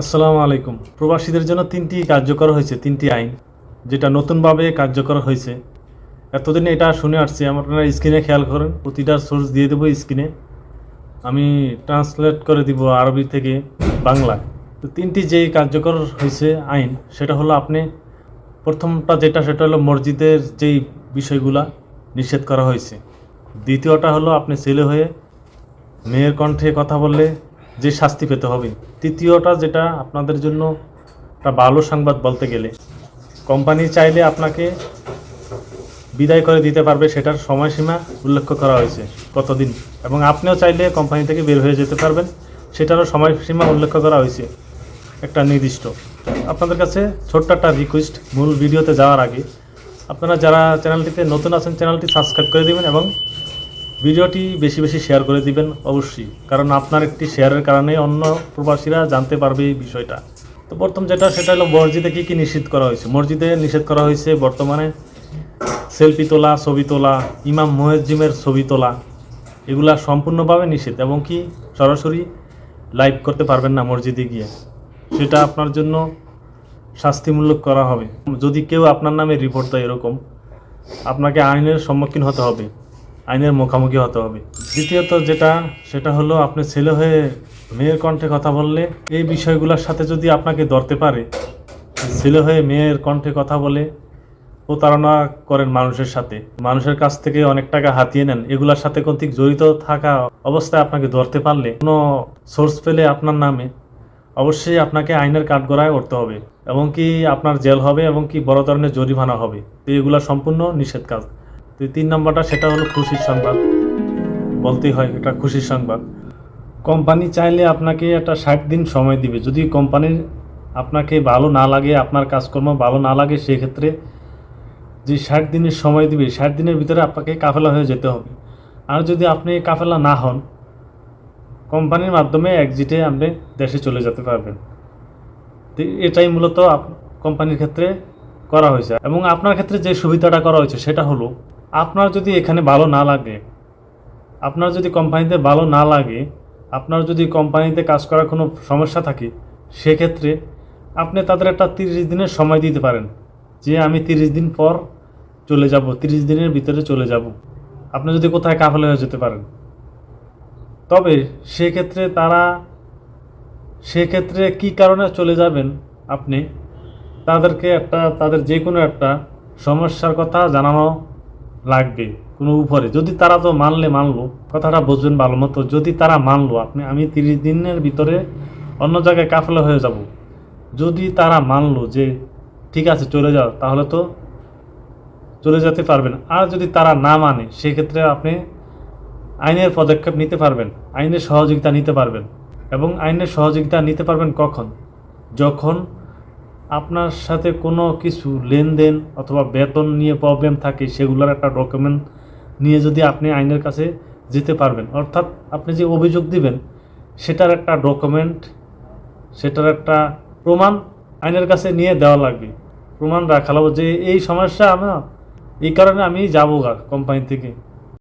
আসসালামু আলাইকুম। প্রবাসীদের জন্য তিনটি কার্যকর হয়েছে, তিনটি আইন, যেটা নতুনভাবে কার্যকর হয়েছে। এতদিন এটা শুনে আসছি, আপনারা স্ক্রিনে খেয়াল করেন, প্রতিটা সোর্স দিয়ে দেবো স্ক্রিনে। আমি ট্রান্সলেট করে দিব আরবি থেকে বাংলা। তো তিনটি যেই কার্যকর হয়েছে আইন, সেটা হলো আপনি প্রথমটা যেটা, সেটা হলো মসজিদের যেই বিষয়গুলা নিষেধ করা হয়েছে। দ্বিতীয়টা হলো আপনি ছেলে হয়ে মেয়ের কণ্ঠে কথা বললে যে শাস্তি পেতে হবে। তৃতীয়টা যেটা আপনাদের জন্য একটা ভালো সংবাদ বলতে গেলে, কোম্পানি চাইলে আপনাকে বিদায় করে দিতে পারবে, সেটার সময়সীমা উল্লেখ করা হয়েছে কতদিন। এবং আপনিও চাইলে কোম্পানি থেকে বের হয়ে যেতে পারবেন, সেটারও সময়সীমা উল্লেখ করা হয়েছে একটা নির্দিষ্ট। আপনাদের কাছে ছোট্ট একটা রিকোয়েস্ট মূল ভিডিওতে যাওয়ার আগে, আপনারা যারা চ্যানেলটিতে নতুন আছেন, চ্যানেলটি সাবস্ক্রাইব করে দেবেন এবং ভিডিওটি বেশি বেশি শেয়ার করে দিবেন, অবশ্যই। কারণ আপনার একটি শেয়ারের কারণে অন্য প্রবাসীরা জানতে পারবে এই বিষয়টা। তো প্রথম যেটা, সেটা হলো মসজিদে কী কী নিষেধ করা হয়েছে? মসজিদে নিষেধ করা হয়েছে বর্তমানে সেলফি তোলা, ছবি তোলা, ইমাম মুয়াজ্জিমের ছবি তোলা, এগুলা সম্পূর্ণভাবে নিষেধ। এবং কি সরাসরি লাইভ করতে পারবেন না মসজিদে গিয়ে। সেটা আপনার জন্য শাস্তিমূলক করা হবে। যদি কেউ আপনার নামে রিপোর্ট দেয় এরকম, আপনাকে আইনের সম্মুখীন হতে হবে। আইনের মুখোমুখি হতে হবে। দ্বিতীয়ত যেটা, সেটা হলো আপনি ছেলে হয়ে মেয়ের কণ্ঠে কথা বললে, এই বিষয়গুলোর সাথে যদি আপনাকে ধরতে পারে, ছেলে হয়ে মেয়ের কণ্ঠে কথা বলে প্রতারণা করেন মানুষের সাথে, মানুষের কাছ থেকে অনেক টাকা হাতিয়ে নেন, এগুলোর সাথে কর্তৃক জড়িত থাকা অবস্থায় আপনাকে ধরতে পারলে কোনো সোর্স পেলে আপনার নামে অবশ্যই আপনাকে আইনের কাঠগড়ায় উঠতে হবে, এবং কি আপনার জেল হবে এবং কি বড় ধরনের জরিমানা হবে, তো এগুলো সম্পূর্ণ নিষেধ কাজ। তো তিন নম্বরটা, সেটা হলো খুশির সংবাদ। বলতেই হয়, এটা খুশির সংবাদ। কোম্পানি চাইলে আপনাকে একটা ষাট দিন সময় দিবে। যদি কোম্পানির আপনাকে ভালো না লাগে, আপনার কাজকর্ম ভালো না লাগে, সেক্ষেত্রে যে ষাট দিনের সময় দিবে, ষাট দিনের ভিতরে আপনাকে কাফেলা হয়ে যেতে হবে। আর যদি আপনি কাফেলা না হন, কোম্পানির মাধ্যমে একজিটে আপনি দেশে চলে যেতে পারবেন। এটাই মূলত কোম্পানির ক্ষেত্রে করা হয়েছে। এবং আপনার ক্ষেত্রে যে সুবিধাটা করা হয়েছে, সেটা হলো আপনার যদি এখানে ভালো না লাগে, আপনার যদি কোম্পানিতে ভালো না লাগে, আপনার যদি কোম্পানিতে কাজ করার কোনো সমস্যা থাকে, সেক্ষেত্রে আপনি তাদের একটা তিরিশ দিনের সময় দিতে পারেন। যে আমি তিরিশ দিন পর চলে যাব, তিরিশ দিনের ভিতরে চলে যাব। আপনি যদি কোথায় কাফলে হয়ে যেতে পারেন। তবে সেক্ষেত্রে তারা, সেক্ষেত্রে কি কারণে চলে যাবেন আপনি? তাদেরকে একটা, তাদের যে কোনো একটা সমস্যার কথা জানানো লাগবে, কোনো উপরে। যদি তারা তো মানলে মানলো, কথাটা বুঝবেন ভালো মতো। যদি তারা মানলো, আপনি, আমি তিরিশ দিনের ভিতরে অন্য জায়গায় কাফেলা হয়ে যাব। যদি তারা মানলো যে, ঠিক আছে, চলে যাও, তাহলে তো চলে যেতে পারবেন আর যদি তারা না মানে সেক্ষেত্রে আপনি আইনের পদক্ষেপ নিতে পারবেন, আইনের সহযোগিতা নিতে পারবেন। এবং আইনের সহযোগিতা নিতে পারবেন কখন? যখন আপনার সাথে কোনো কিছু লেনদেন অথবা বেতন নিয়ে প্রবলেম থাকে, সেগুলোর একটা ডকুমেন্ট নিয়ে যদি আপনি আইনের কাছে যেতে পারবেন। অর্থাৎ আপনি যে অভিযোগ দিবেন, সেটার একটা ডকুমেন্ট সেটার একটা প্রমাণ আইনের কাছে নিয়ে দেওয়া লাগবে। প্রমাণ রাখা যে এই সমস্যা আমার, এই কারণে আমি যাব কোম্পানি থেকে।